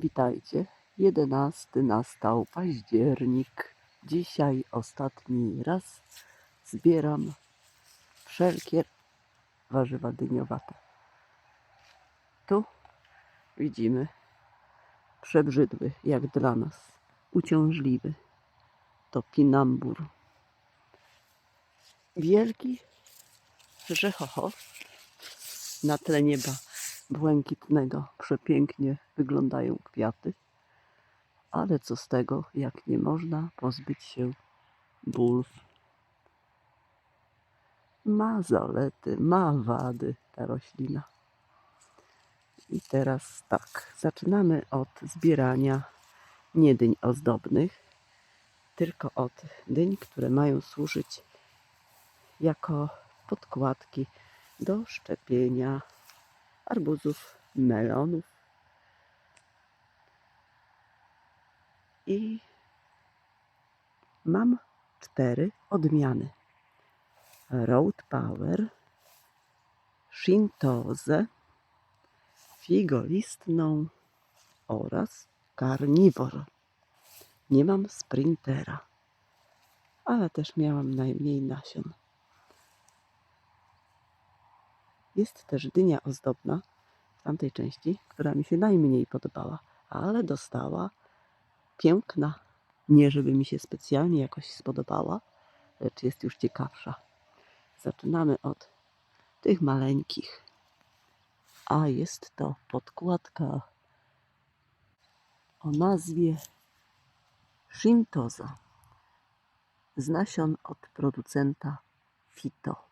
Witajcie. 11 nastał październik. Dzisiaj ostatni raz zbieram wszelkie warzywa dyniowate. Tu widzimy przebrzydły, jak dla nas, uciążliwy. To pinambur. Wielki rzechocho na tle nieba błękitnego przepięknie wyglądają kwiaty. Ale co z tego, jak nie można pozbyć się bulw. Ma zalety, ma wady ta roślina. I teraz tak, zaczynamy od zbierania nie dyń ozdobnych, tylko od dyń, które mają służyć jako podkładki do szczepienia arbuzów, melonów i mam cztery odmiany. Road Power, Shintozę, figolistną oraz karniwor. Nie mam sprintera, ale też miałam najmniej nasion. Jest też dynia ozdobna w tamtej części, która mi się najmniej podobała, ale dostała piękna. Nie, żeby mi się specjalnie jakoś spodobała, lecz jest już ciekawsza. Zaczynamy od tych maleńkich. A jest to podkładka o nazwie Shintoza z nasion od producenta Fito.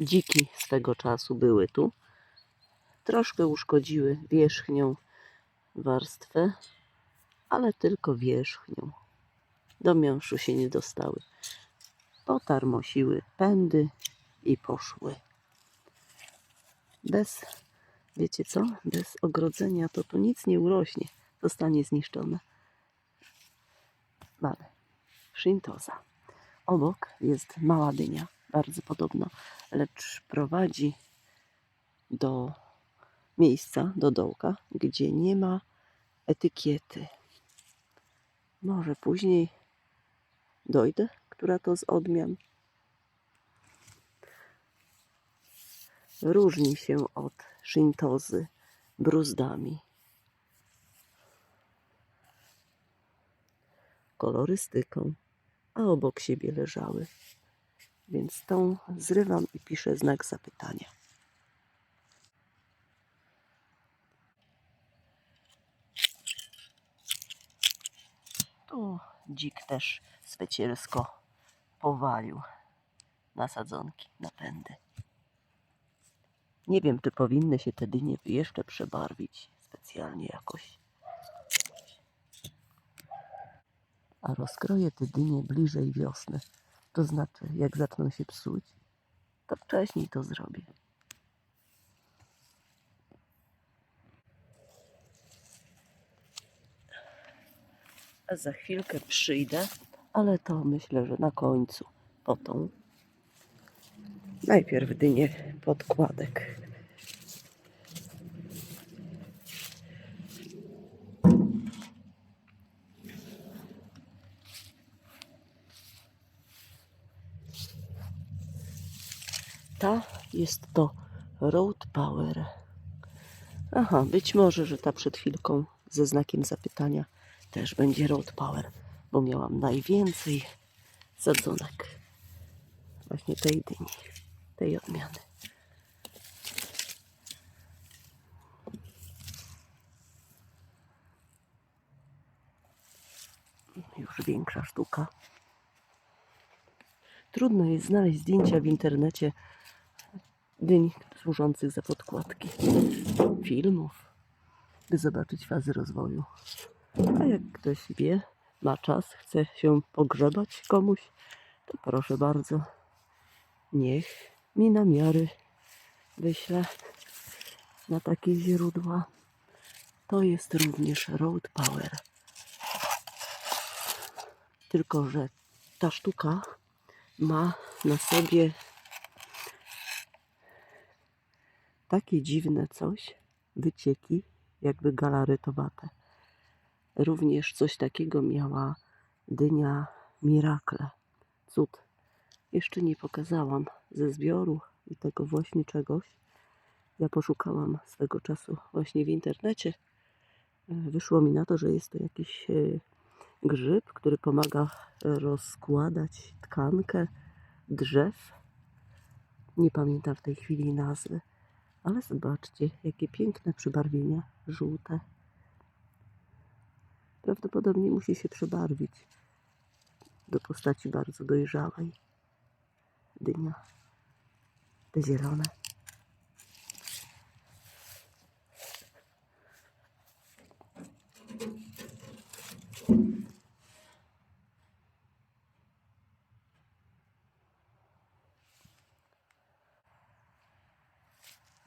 Dziki swego czasu były tu. Troszkę uszkodziły wierzchnią warstwę, ale tylko wierzchnią. Do miąższu się nie dostały. Potarmosiły pędy i poszły. Bez, wiecie co, bez ogrodzenia to tu nic nie urośnie. Zostanie zniszczone. Mamy Shintoza. Obok jest mała dynia, bardzo podobna, lecz prowadzi do miejsca, do dołka, gdzie nie ma etykiety. Może później dojdę, która to z odmian. Różni się od szintozy bruzdami. Kolorystyką, a obok siebie leżały. Więc tą zrywam i piszę znak zapytania. Tu dzik też specjalsko powalił na sadzonki, na pędy. Nie wiem, czy powinny się te dynie jeszcze przebarwić specjalnie jakoś. A rozkroję te dynie bliżej wiosny. To znaczy, jak zaczną się psuć, to wcześniej to zrobię. A za chwilkę przyjdę, ale to myślę, że na końcu. Potą. Najpierw dynię podkładek. Ta jest to Road Power. Aha, być może, że ta przed chwilką ze znakiem zapytania też będzie Road Power, bo miałam najwięcej sadzonek właśnie tej dyni, tej odmiany. Już większa sztuka. Trudno jest znaleźć zdjęcia w internecie dyń służących za podkładki filmów, by zobaczyć fazy rozwoju. A jak ktoś wie, ma czas, chce się pogrzebać komuś, to proszę bardzo, niech mi namiary wyśle na takie źródła. To jest również Road Power. Tylko, że ta sztuka ma na sobie takie dziwne coś wycieki, jakby galaretowate. Również coś takiego miała dynia Miracle. Cud. Jeszcze nie pokazałam ze zbioru i tego właśnie czegoś. Ja poszukałam swego czasu właśnie w internecie. Wyszło mi na to, że jest to jakiś e, grzyb, który pomaga rozkładać tkankę drzew. Nie pamiętam w tej chwili nazwy, ale zobaczcie, jakie piękne przybarwienia żółte. Prawdopodobnie musi się przebarwić do postaci bardzo dojrzałej. Dynia. Te zielone.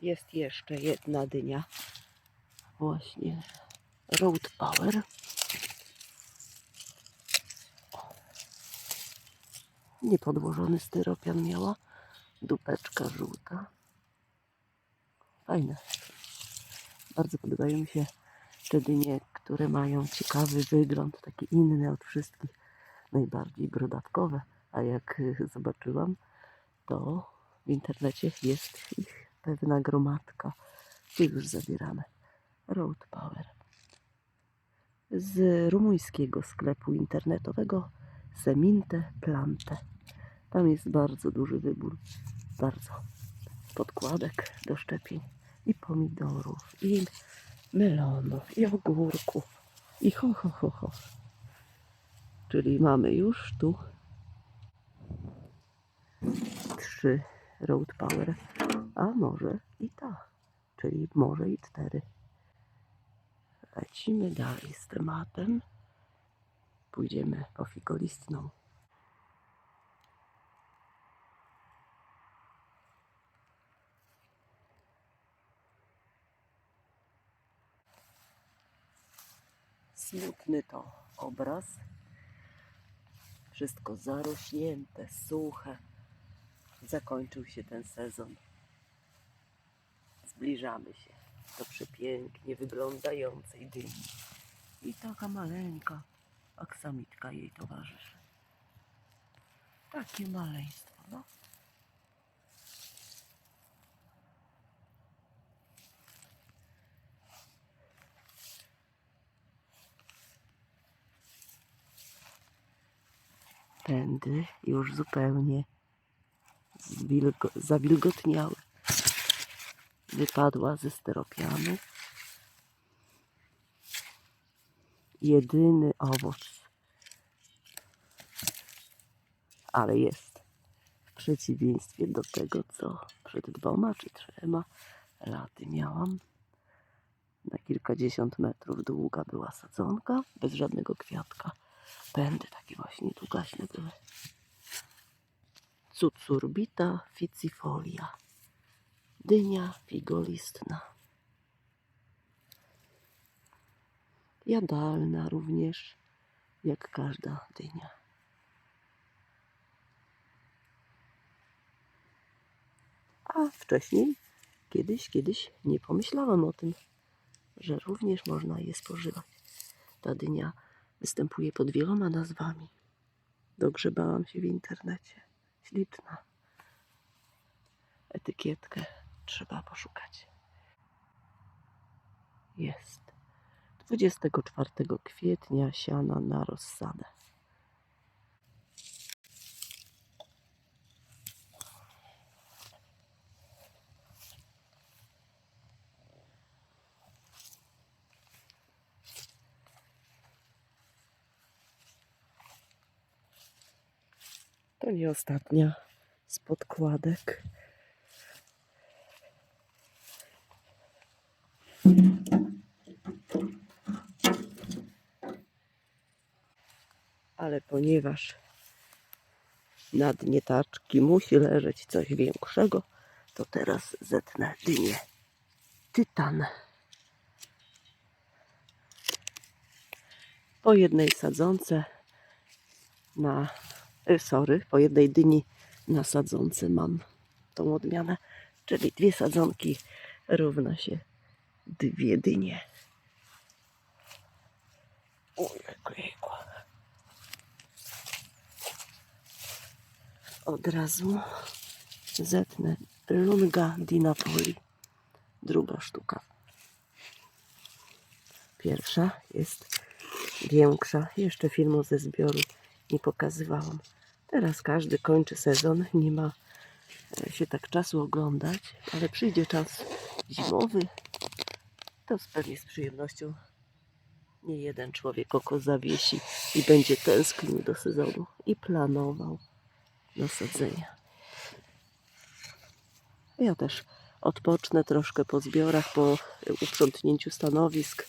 Jest jeszcze jedna dynia. Właśnie. Road Power. Niepodłożony styropian miała. Dupeczka żółta. Fajne. Bardzo podobają mi się te dynie, które mają ciekawy wygląd, taki inny od wszystkich. Najbardziej brodawkowe. A jak y, zobaczyłam, to w internecie jest ich pewna gromadka. Tu już zabieramy. Road Power. Z rumuńskiego sklepu internetowego Seminte Plante. Tam jest bardzo duży wybór. Bardzo. Podkładek do szczepień. I pomidorów, i melonów, i ogórków. I ho, ho, ho, ho. Czyli mamy już tu trzy Road Power, a może i ta, czyli może i cztery. Lecimy dalej z tematem. Pójdziemy po figolistną. Smutny to obraz. Wszystko zarośnięte, suche. Zakończył się ten sezon. Zbliżamy się do przepięknie wyglądającej dyni. I taka maleńka aksamitka jej towarzyszy. Takie maleństwo, no. Tędy już zupełnie zawilgotniały. Wypadła ze steropianu. Jedyny owoc. Ale jest. W przeciwieństwie do tego, co przed dwoma czy trzema laty miałam. Na kilkadziesiąt metrów długa była sadzonka, bez żadnego kwiatka. Pędy takie właśnie długaśne były. Cucurbita ficifolia. Dynia figolistna. Jadalna również, jak każda dynia. A wcześniej, kiedyś, kiedyś nie pomyślałam o tym, że również można je spożywać. Ta dynia występuje pod wieloma nazwami. Dogrzebałam się w internecie. Śliczna. Etykietkę trzeba poszukać. Jest. 24 kwietnia siana na rozsadę. To nie ostatnia z podkładek. Ale ponieważ na dnie taczki musi leżeć coś większego, to teraz zetnę dynię. Tytan. Po jednej sadzonce na y, sorry, po jednej dyni na sadzonce mam tą odmianę, czyli dwie sadzonki równa się dwie dynie. Ojejku. Od razu zetnę Lunga di Napoli. Druga sztuka. Pierwsza jest większa. Jeszcze filmu ze zbioru nie pokazywałam. Teraz każdy kończy sezon. Nie ma e, się tak czasu oglądać, ale przyjdzie czas zimowy. To pewnie z przyjemnością nie jeden człowiek oko zawiesi i będzie tęsknił do sezonu i planował nasadzenia. Ja też odpocznę troszkę po zbiorach, po uprzątnięciu stanowisk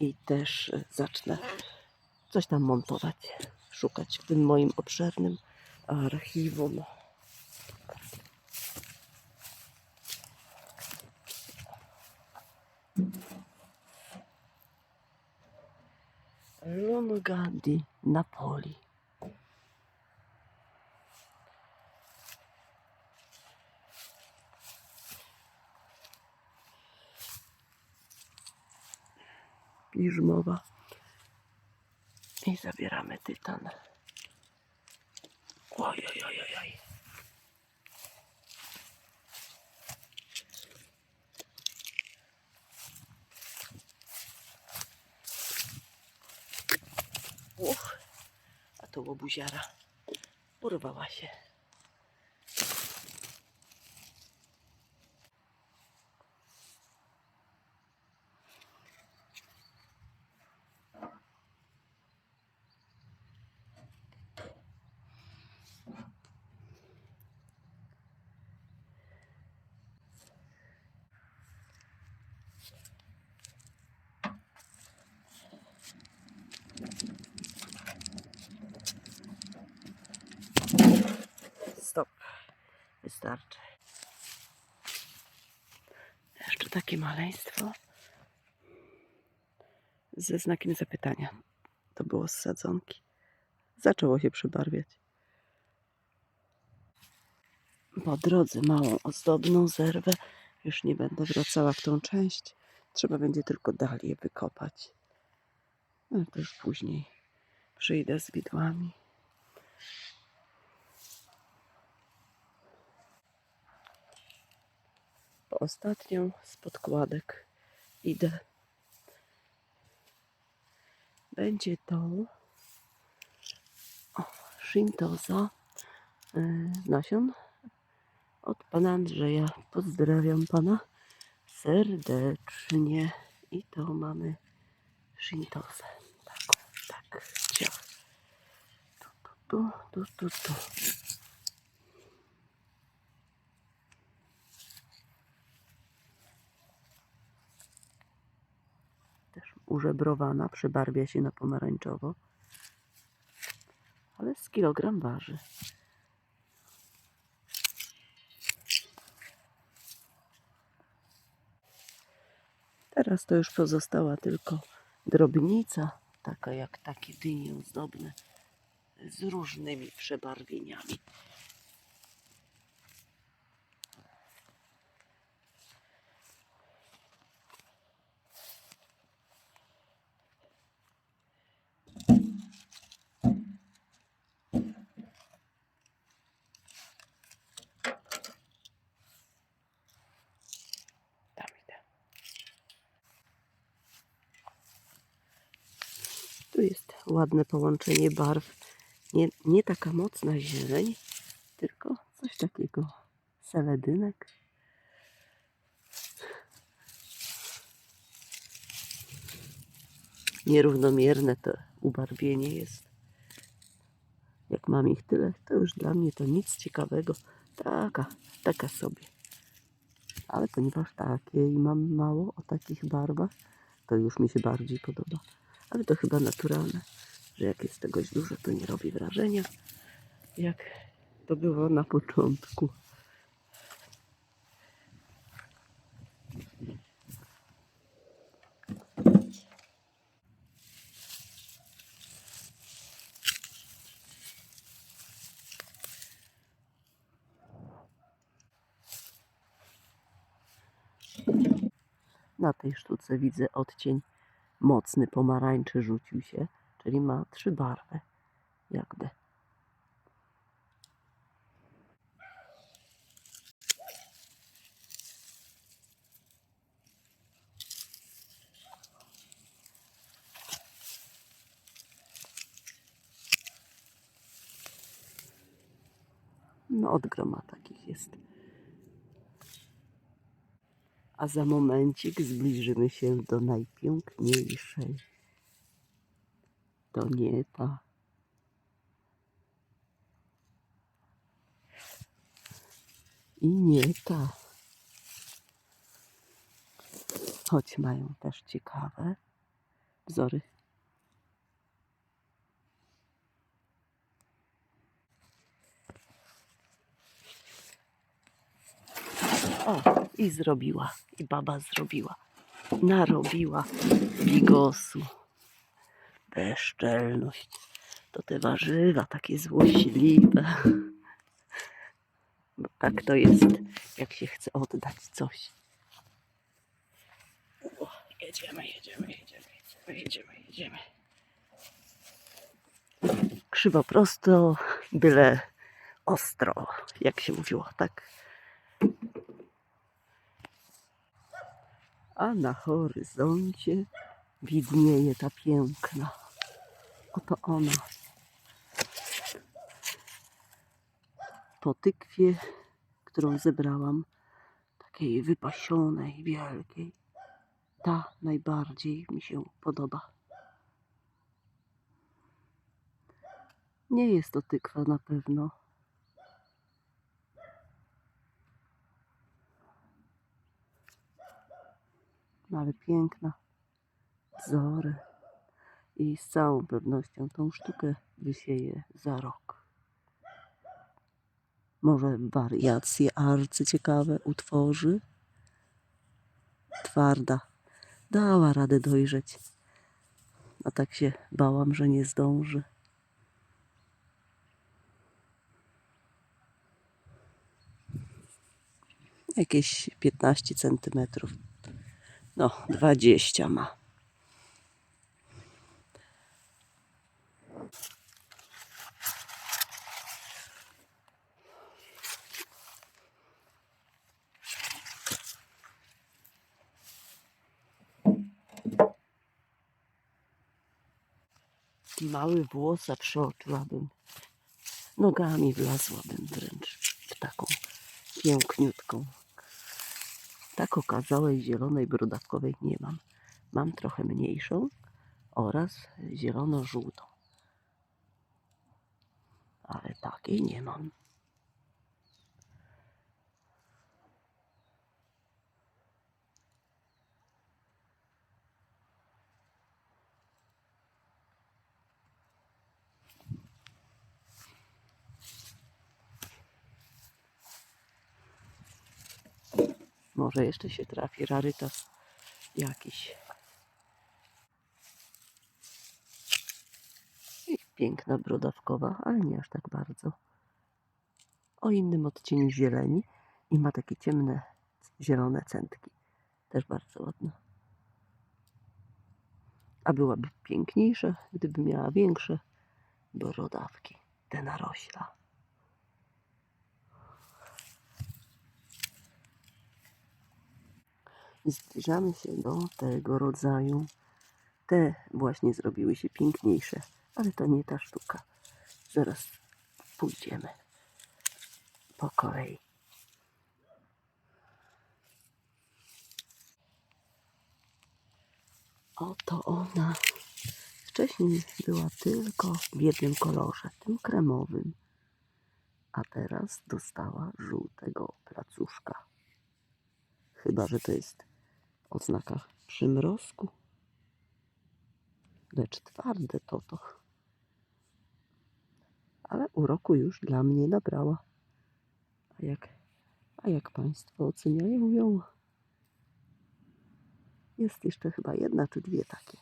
i też e, zacznę coś tam montować, szukać w tym moim obszernym archiwum. Lunga di Napoli. piżmowa. I zabieramy tytan. Oj, oj, oj, oj, Uch, a to łobuziara urwała się. Maleństwo. Ze znakiem zapytania. To było z sadzonki. Zaczęło się przybarwiać. Po drodze małą ozdobną zerwę. Już nie będę wracała w tą część. Trzeba będzie tylko dalię wykopać. No to już później przyjdę z widłami. Ostatnią z podkładek idę. Będzie to o, Shintoza yy, nasion od pana Andrzeja. Pozdrawiam pana serdecznie. I to mamy Shintozę. Tak, tak. Ciach. Tu, tu, tu, tu, tu. Też użebrowana, przybarwia się na pomarańczowo, ale z kilogram waży. Teraz to już pozostała tylko drobnica, taka jak takie dynie ozdobne, z różnymi przebarwieniami. Tu jest ładne połączenie barw. Nie, nie taka mocna zieleń, tylko coś takiego. Seledynek. Nierównomierne to ubarwienie jest. Jak mam ich tyle, to już dla mnie to nic ciekawego. Taka, taka sobie. Ale ponieważ takie i mam mało o takich barwach, to już mi się bardziej podoba. Ale to chyba naturalne, że jak jest tegoś dużo, to nie robi wrażenia, jak to było na początku. Na tej sztuce widzę odcień mocny pomarańczy rzucił się, czyli ma trzy barwy, jakby. No od groma takich jest. A za momencik zbliżymy się do najpiękniejszej. To nie ta. I nie ta. Choć mają też ciekawe wzory. O, i zrobiła. I baba zrobiła. Narobiła bigosu. Bezczelność. To te warzywa takie złośliwe. Bo tak to jest, jak się chce oddać coś. O, jedziemy, jedziemy, jedziemy, jedziemy, jedziemy, jedziemy. Krzywo prosto, byle ostro, jak się mówiło, tak? A na horyzoncie widnieje ta piękna. Oto ona. Po tykwie, którą zebrałam, takiej wypasionej, wielkiej. Ta najbardziej mi się podoba. Nie jest to tykwa na pewno. No ale piękna. Wzory. I z całą pewnością tą sztukę wysieję za rok. Może wariacje arcyciekawe utworzy. Twarda. Dała radę dojrzeć. A tak się bałam, że nie zdąży. Jakieś 15 centymetrów. No, 20 ma. Mały włos przeoczyłabym. Nogami wlazłabym wręcz w taką piękniutką. Tak okazałej zielonej brodawkowej nie mam. Mam trochę mniejszą oraz zielono-żółtą. Ale takiej nie mam. Może jeszcze się trafi rarytas jakiś. I piękna brodawkowa, ale nie aż tak bardzo. O innym odcieniu zieleni i ma takie ciemne, zielone centki. Też bardzo ładna. A byłaby piękniejsza, gdyby miała większe brodawki. Te narośla. Zbliżamy się do tego rodzaju. Te właśnie zrobiły się piękniejsze, ale to nie ta sztuka. Zaraz pójdziemy po kolei. Oto ona. Wcześniej była tylko w jednym kolorze, tym kremowym. A teraz dostała żółtego placuszka. Chyba, że to jest oznaka przymrozku. Lecz twarde to to. Ale uroku już dla mnie nabrała. A jak, a jak Państwo oceniają ją? Jest jeszcze chyba jedna czy dwie takie.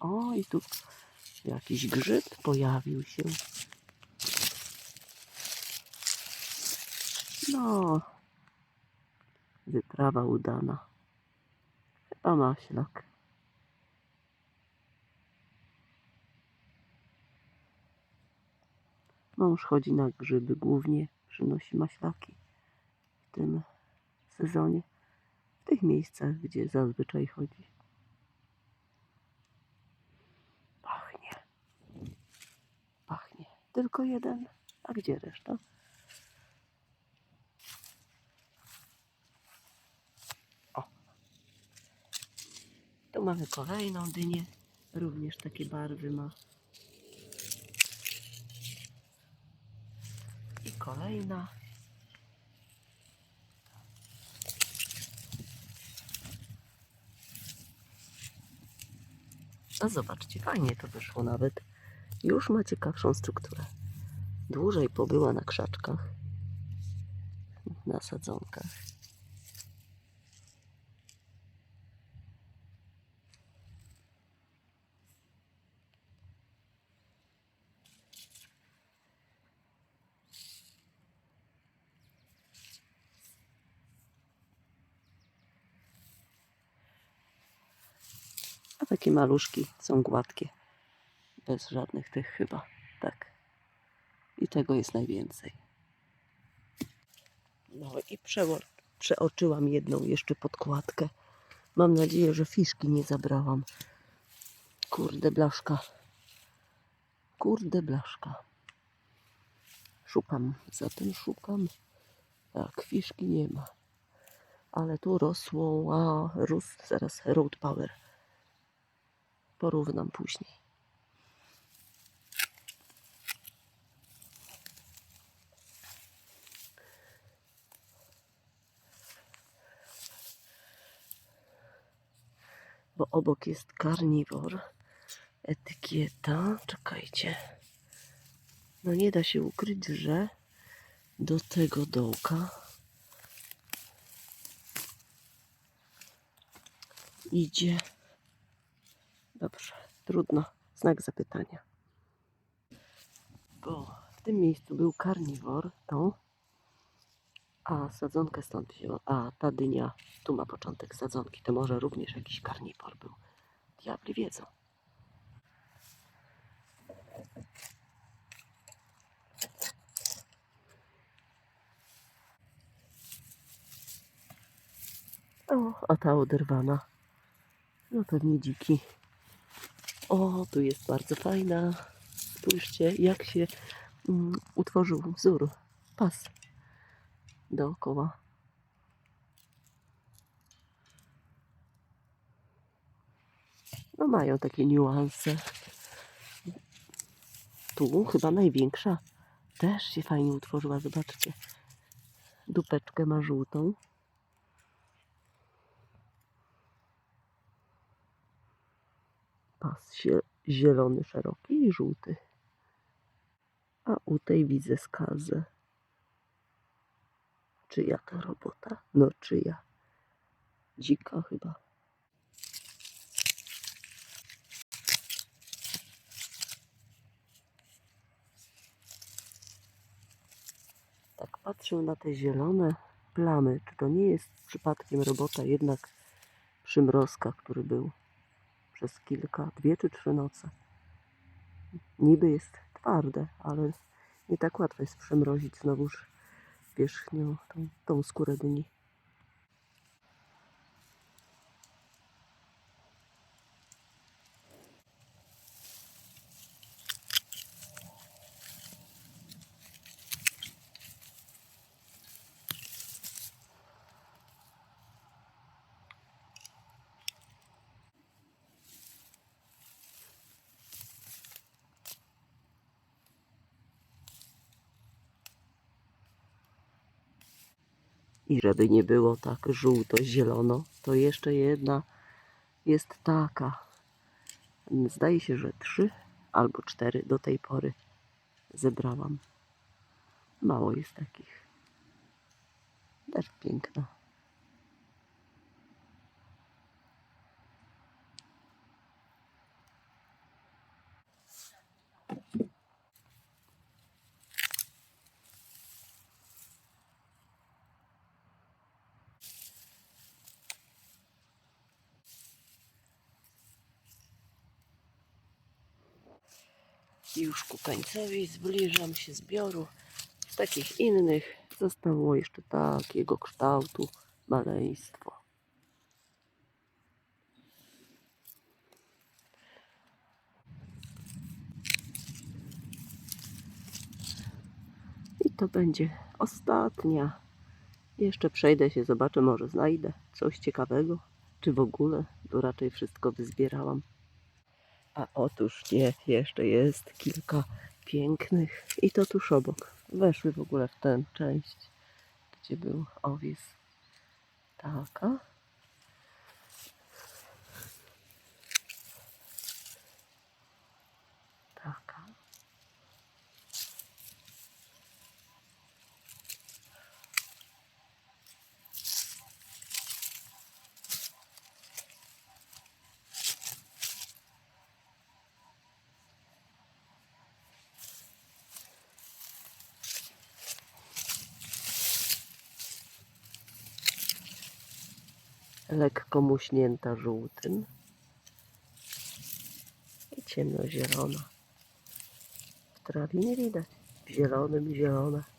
O, i tu jakiś grzyb pojawił się. No, wyprawa udana. Chyba maślak. Mąż chodzi na grzyby, głównie przynosi maślaki w tym sezonie, w tych miejscach, gdzie zazwyczaj chodzi. Pachnie. Pachnie. Tylko jeden. A gdzie reszta? Mamy kolejną dynię. Również takie barwy ma. I kolejna. A zobaczcie, fajnie to wyszło nawet. Już ma ciekawszą strukturę. Dłużej pobyła na krzaczkach, na sadzonkach. Takie maluszki są gładkie. Bez żadnych tych chyba. Tak. I tego jest najwięcej. No i przeoczyłam jedną jeszcze podkładkę. Mam nadzieję, że fiszki nie zabrałam. Kurde blaszka. Kurde blaszka. Szukam, zatem szukam. Tak, fiszki nie ma. Ale tu rosło, a rósł zaraz road power. Porównam później. Bo obok jest karniwor. Etykieta. Czekajcie. No nie da się ukryć, że do tego dołka idzie. Trudno. Znak zapytania. Bo w tym miejscu był karniwor, tą, a sadzonkę stąd wzięła. A ta dynia, tu ma początek sadzonki, to może również jakiś karniwor był. Diabli wiedzą. O, a ta oderwana. No pewnie dziki. O, tu jest bardzo fajna. Spójrzcie, jak się mm, utworzył wzór. Pas dookoła. No mają takie niuanse. Tu chyba największa też się fajnie utworzyła. Zobaczcie. Dupeczkę ma żółtą. Pas zielony, szeroki i żółty. A u tej widzę skazę. Czyja to robota? No czyja? Dzika chyba. Tak patrzę na te zielone plamy. Czy to nie jest przypadkiem robota jednak przymrozka, który był przez kilka, dwie czy trzy noce? Niby jest twarde, ale nie tak łatwo jest przymrozić znowuż wierzchnią, tą, tą skórę dyni. I żeby nie było tak żółto-zielono, to jeszcze jedna jest taka. Zdaje się, że trzy albo cztery do tej pory zebrałam. Mało jest takich. Też piękna. Już ku końcowi zbliżam się zbioru. Z takich innych zostało jeszcze takiego kształtu maleństwo. I to będzie ostatnia. Jeszcze przejdę się, zobaczę, może znajdę coś ciekawego, czy w ogóle, bo raczej wszystko wyzbierałam. A otóż nie, jeszcze jest kilka pięknych i to tuż obok. Weszły w ogóle w tę część, gdzie był owies. Taka. Lekko muśnięta żółtym i ciemnozielona. W trawie nie widać. W zielonym zielone.